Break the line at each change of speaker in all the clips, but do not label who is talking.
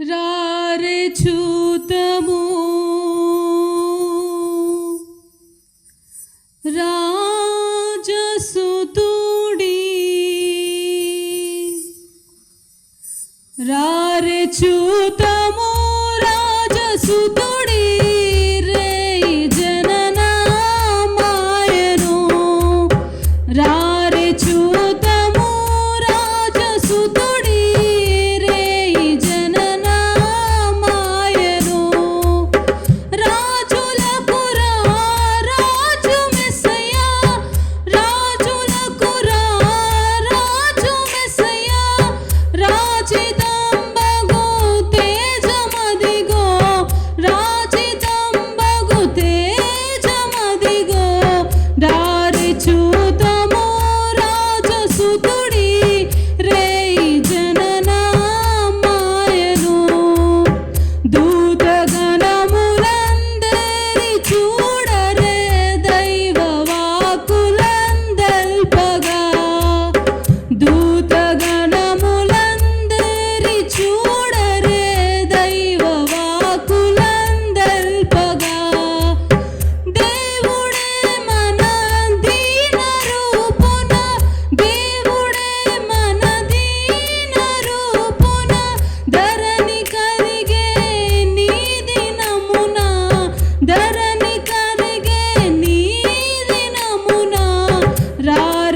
రారే చూతము. రాజసుతుడి. రారే చూతము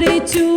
reach you.